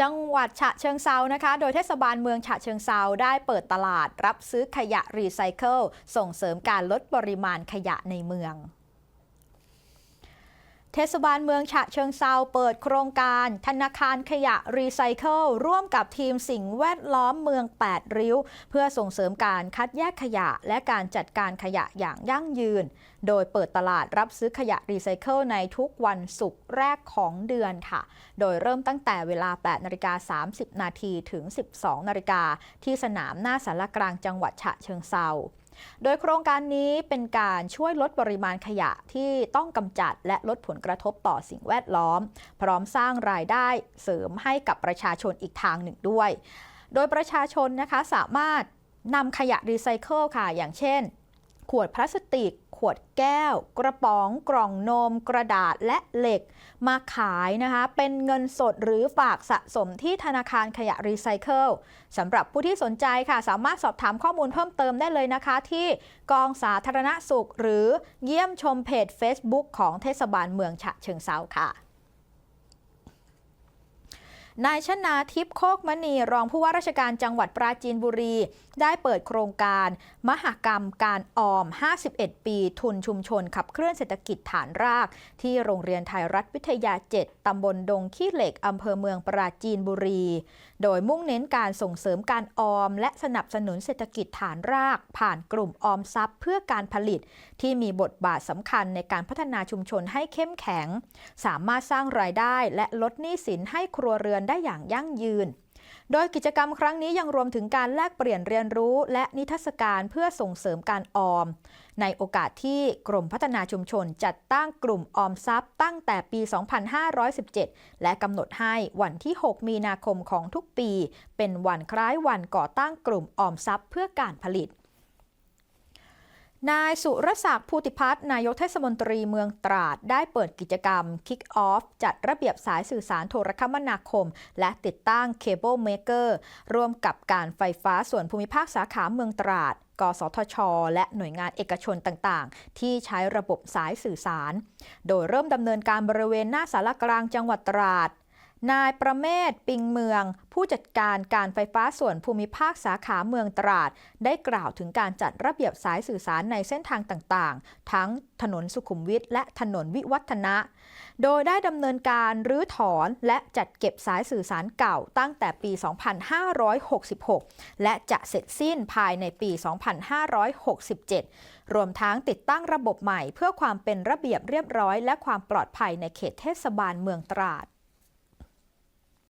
จังหวัดฉะเชิงเซานะคะ โดยเทศบาลเมืองฉะเชิงเซาได้เปิดตลาดรับซื้อขยะรีไซเคิลส่งเสริมการลดปริมาณขยะในเมือง เทศบาลเมืองฉะเชิงเซาเปิดโครงการ ธนาคารขยะรีไซเคิลร่วมกับทีมสิ่งแวดล้อมเมือง 8 ริ้ว เพื่อส่งเสริมการคัดแยกขยะ และการจัดการขยะอย่างยั่งยืน โดยเปิดตลาดรับซื้อขยะรีไซเคิลในทุกวันศุกร์แรกของเดือนค่ะ โดยเริ่มตั้งแต่เวลา 8นาฬิกา30 นาทีถึง 12นาฬิกาที่สนามหน้าสารกลางจังหวัดฉะเชิงเซา โดยโครงการนี้เป็นการช่วยลดปริมาณขยะที่ต้องกำจัดและลดผลกระทบต่อสิ่งแวดล้อม พร้อมสร้างรายได้เสริมให้กับประชาชนอีกทางหนึ่งด้วย โดยประชาชนนะคะสามารถนำขยะรีไซเคิลค่ะ อย่างเช่น ขวดพลาสติก ขวดแก้ว กระป๋องกล่องนม กระดาษและเหล็ก มาขายนะคะเป็นเงินสดหรือฝากสะสมที่ธนาคารขยะรีไซเคิลสำหรับผู้ที่สนใจค่ะ สามารถสอบถามข้อมูลเพิ่มเติมได้เลยนะคะ ที่กองสาธารณสุข หรือเยี่ยมชมเพจ Facebook ของเทศบาลเมืองฉะเชิงเซาค่ะ นายชนาทิพย์โคกมณีรองผู้ว่าราชการจังหวัดปราจีนบุรี ได้เปิดโครงการ มหกรรมการออม 51 ปี ทุนชุมชนขับเคลื่อนเศรษฐกิจฐานราก ที่โรงเรียนไทยรัฐวิทยา 7 ตำบลดงขี้เหล็ก อำเภอเมืองปราจีนบุรี โดยมุ่งเน้นการส่งเสริมการออม และสนับสนุนเศรษฐกิจฐานราก ผ่านกลุ่มออมทรัพย์เพื่อการผลิต ที่มีบทบาทสำคัญในการพัฒนาชุมชนให้เข้มแข็ง สามารถสร้างรายได้และลดหนี้สินให้ครัวเรือนได้อย่างยั่งยืน โดยกิจกรรมครั้งนี้ยังรวมถึงการแลกเปลี่ยนเรียนรู้ และนิทรรศการเพื่อส่งเสริมการออม ในโอกาสที่กรมพัฒนาชุมชนจัดตั้งกลุ่มออมทรัพย์ ตั้งแต่ปี 2517 และกำหนดให้วันที่ 6 มีนาคมของทุกปี เป็นวันคล้ายวันก่อตั้งกลุ่มออมทรัพย์เพื่อการผลิต นายสุรศักดิ์ภูติพัฒน์นายกเทศมนตรีเมืองตราด ได้เปิดกิจกรรม Kick Off จัดระเบียบสายสื่อสารโทรคมนาคม และติดตั้งเคเบิลเมเกอร์ร่วมกับการไฟฟ้าส่วนภูมิภาคสาขาเมืองตราด กสทช และหน่วยงานเอกชนต่างๆ ที่ใช้ระบบสายสื่อสาร โดยเริ่มดำเนินการบริเวณหน้าสารกลางจังหวัดตราด นายประเมศปิงเมือง ผู้จัดการการไฟฟ้าส่วนภูมิภาคสาขาเมืองตราด ได้กล่าวถึงการจัดระเบียบสายสื่อสารในเส้นทางต่างๆ ทั้งถนนสุขุมวิทและถนนวิวัฒนะ โดยได้ดำเนินการรื้อถอนและจัดเก็บสายสื่อสารเก่าตั้งแต่ปี 2566 และจะเสร็จสิ้นภายในปี 2567 รวมทั้งติดตั้งระบบใหม่เพื่อความเป็นระเบียบเรียบร้อย และความปลอดภัยในเขตเทศบาลเมืองตราด